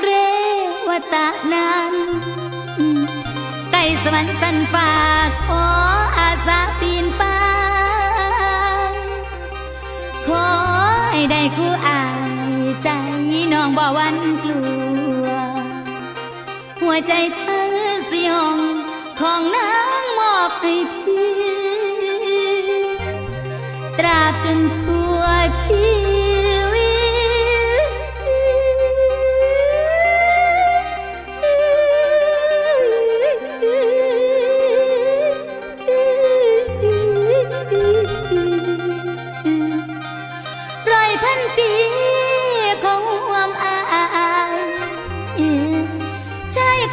เรวันั้นไต่สวรรค์สันฟ้าขออาสาปีนไปขอให้ได้คู่อายใจน้องบ่วันกลัว หัวใจเธอสิยองของนางมอบให้พี่ ตราบจนชั่วชี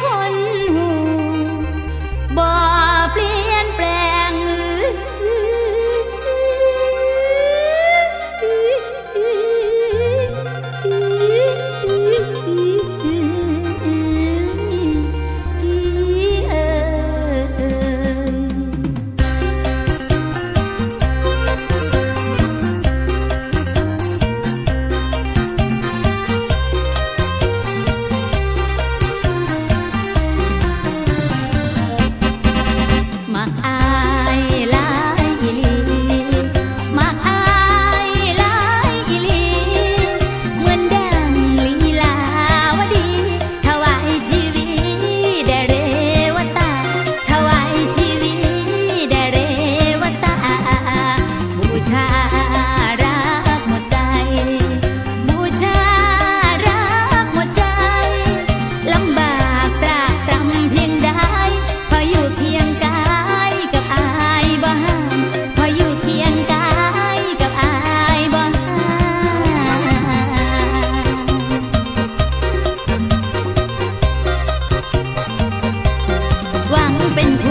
คนหัว conveniente.